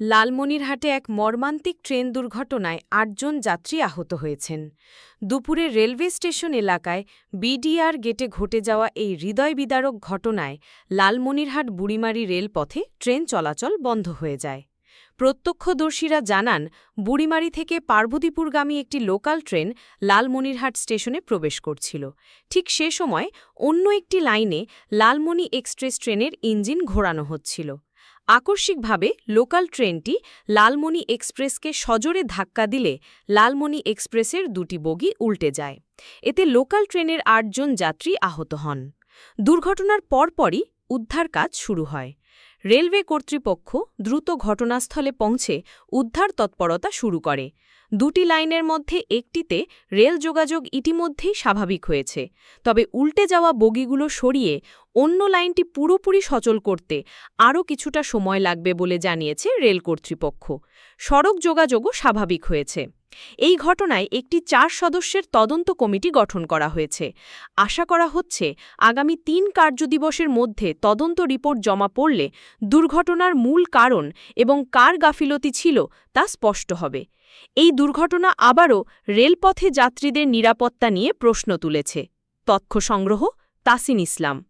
লালমনিরহাটে এক মর্মান্তিক ট্রেন দুর্ঘটনায় আটজন যাত্রী আহত হয়েছেন। দুপুরে রেলওয়ে স্টেশন এলাকায় বিডিআর গেটে ঘটে যাওয়া এই হৃদয় বিদারক ঘটনায় লালমনিরহাট বুড়িমারি রেলপথে ট্রেন চলাচল বন্ধ হয়ে যায়। প্রত্যক্ষদর্শীরা জানান, বুড়িমারি থেকে পার্বতীপুরগামী একটি লোকাল ট্রেন লালমনিরহাট স্টেশনে প্রবেশ করছিল। ঠিক সে সময় অন্য একটি লাইনে লালমনি এক্সপ্রেস ট্রেনের ইঞ্জিন ঘোরানো হচ্ছিল। আকস্মিকভাবে লোকাল ট্রেনটি লালমণি এক্সপ্রেসকে সজোরে ধাক্কা দিলে লালমণি এক্সপ্রেসের দুটি বগি উল্টে যায়। এতে লোকাল ট্রেনের আটজন যাত্রী আহত হন। দুর্ঘটনার পরপরই উদ্ধার কাজ শুরু হয়। রেলওয়ে কর্তৃপক্ষ দ্রুত ঘটনাস্থলে পৌঁছে উদ্ধার তৎপরতা শুরু করে। দুটি লাইনের মধ্যে একটিতে রেল যোগাযোগ ইতিমধ্যেই স্বাভাবিক হয়েছে। তবে উল্টে যাওয়া বগিগুলো সরিয়ে অন্য লাইনটি পুরোপুরি সচল করতে আরও কিছুটা সময় লাগবে বলে জানিয়েছে রেল কর্তৃপক্ষ। সড়ক যোগাযোগও স্বাভাবিক হয়েছে। এই ঘটনায় একটি চার সদস্যের তদন্ত কমিটি গঠন করা হয়েছে। আশা করা হচ্ছে আগামী তিন কার্যদিবসের মধ্যে তদন্ত রিপোর্ট জমা পড়লে দুর্ঘটনার মূল কারণ এবং কার গাফিলতি ছিল তা স্পষ্ট হবে। এই দুর্ঘটনা আবারও রেলপথে যাত্রীদের নিরাপত্তা নিয়ে প্রশ্ন তুলেছে। তথ্য সংগ্রহ তাসিন ইসলাম।